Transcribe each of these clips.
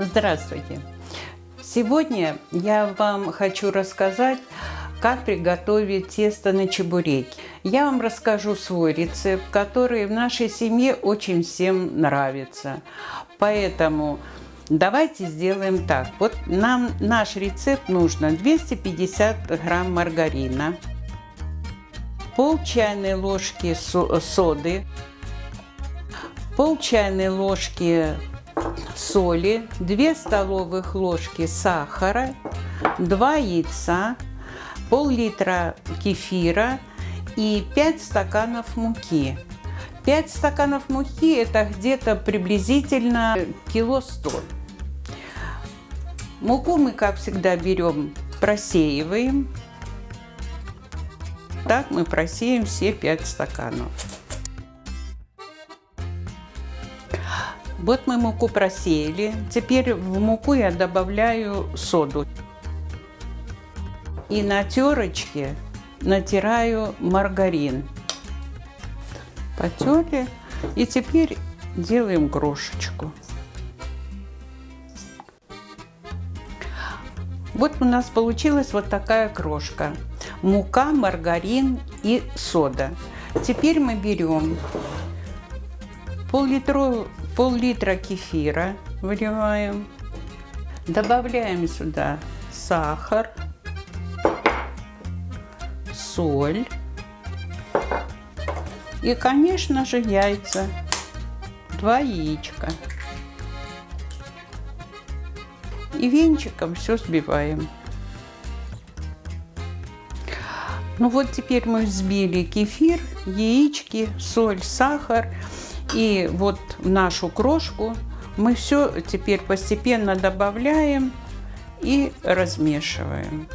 Здравствуйте! Сегодня я вам хочу рассказать, как приготовить тесто на чебуреки. Я вам расскажу свой рецепт, который в нашей семье очень всем нравится. Поэтому давайте сделаем так. Вот нам наш рецепт нужно 250 грамм маргарина, пол чайной ложки соды, пол чайной ложки соли, 2 столовых ложки сахара, 2 яйца, пол-литра кефира и 5 стаканов муки. 5 стаканов муки – это где-то приблизительно кило 100. Муку мы, как всегда, берем, просеиваем. Так мы просеем все 5 стаканов. Вот мы муку просеяли. Теперь в муку я добавляю соду. И на терочке натираю маргарин. Потерли. И теперь делаем крошечку. Вот у нас получилась вот такая крошка. Мука, маргарин и сода. Теперь мы берем пол-литра пол-литра кефира выливаем. Добавляем сюда сахар, соль и, конечно же, яйца. Два яичка. И венчиком все сбиваем. Ну вот теперь мы взбили кефир, яички, соль, сахар. И вот в нашу крошку мы все теперь постепенно добавляем и размешиваем.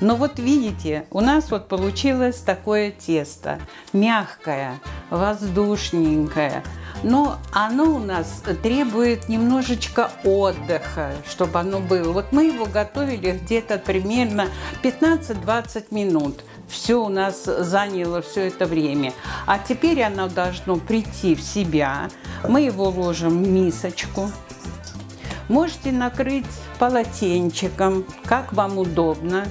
Но вот видите, у нас вот получилось такое тесто. Мягкое, воздушненькое. Но оно у нас требует немножечко отдыха, чтобы оно было. Вот мы его готовили где-то примерно 15-20 минут. Все у нас заняло все это время. А теперь оно должно прийти в себя. Мы его ложим в мисочку. Можете накрыть полотенчиком, как вам удобно.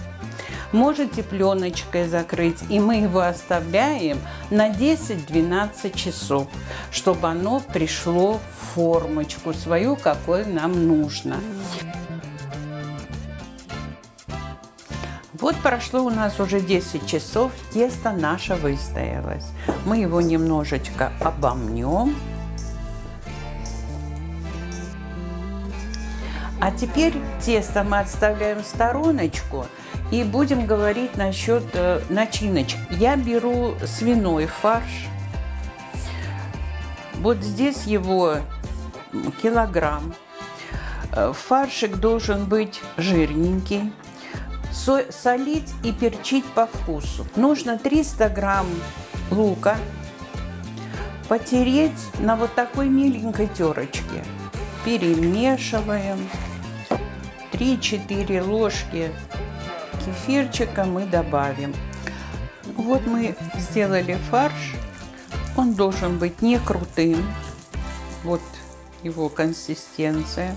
Можете пленочкой закрыть, и мы его оставляем на 10-12 часов, чтобы оно пришло в формочку свою, какой нам нужно. Вот прошло у нас уже 10 часов, тесто наше выстоялось. Мы его немножечко обомнем. А теперь тесто мы отставляем в стороночку и будем говорить насчет э, начиночек. Я беру свиной фарш. Вот здесь его килограмм. Э, фаршик должен быть жирненький. Со солить и перчить по вкусу. Нужно 300 грамм лука потереть на вот такой миленькой терочке. Перемешиваем. 3-4 ложки кефирчика мы добавим. Вот мы сделали фарш. Он должен быть не крутым. Вот его консистенция.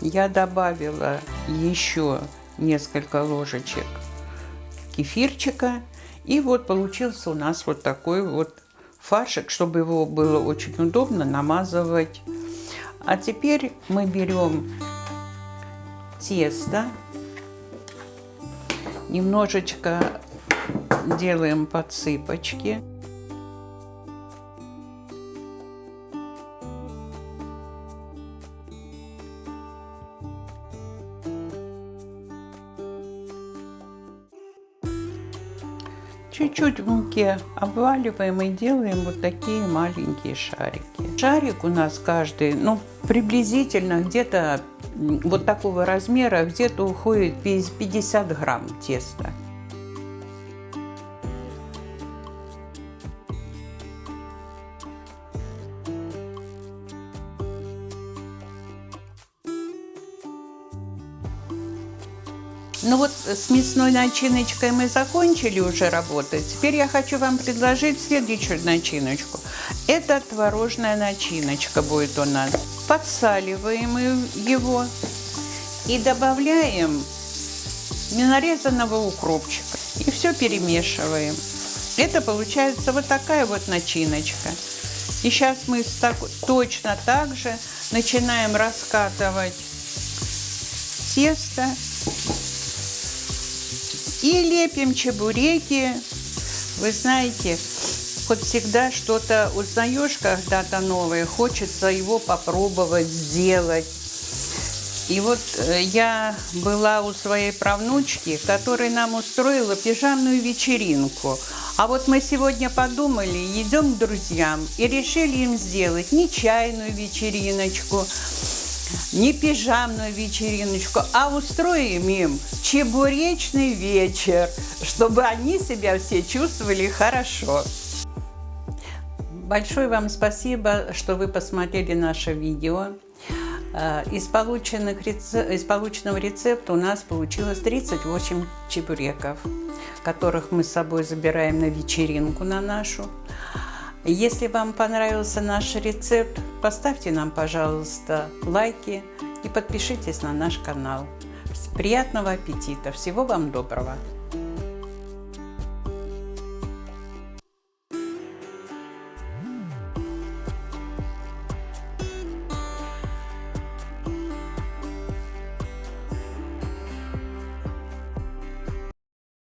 Я добавила еще несколько ложечек кефирчика. И вот получился у нас вот такой вот фаршик, чтобы его было очень удобно намазывать. А теперь мы берем тесто Немножечко делаем подсыпочки. Чуть-чуть в муке обваливаем и делаем вот такие маленькие шарики. Шарик у нас каждый, ну, приблизительно где-то вот такого размера где-то уходит 50 грамм теста. Ну вот с мясной начиночкой мы закончили уже работать. Теперь я хочу вам предложить следующую начиночку. Это творожная начиночка будет у нас. Подсаливаем его и добавляем нарезанного укропчика. И все перемешиваем. Это получается вот такая вот начиночка. И сейчас мы так, точно так же начинаем раскатывать тесто и лепим чебуреки. Вы знаете, вот всегда что-то узнаешь когда-то новое, хочется его попробовать сделать. И вот э, я была у своей правнучки, которая нам устроила пижамную вечеринку. А вот мы сегодня подумали, идем к друзьям и решили им сделать не чайную вечериночку, не пижамную вечериночку, а устроим им чебуречный вечер, чтобы они себя все чувствовали хорошо. Большое вам спасибо, что вы посмотрели наше видео. Э, из, полученных, из полученного рецепта у нас получилось 38 чебуреков, которых мы с собой забираем на вечеринку на нашу. Если вам понравился наш рецепт, поставьте нам, пожалуйста, лайки и подпишитесь на наш канал. Приятного аппетита! Всего вам доброго!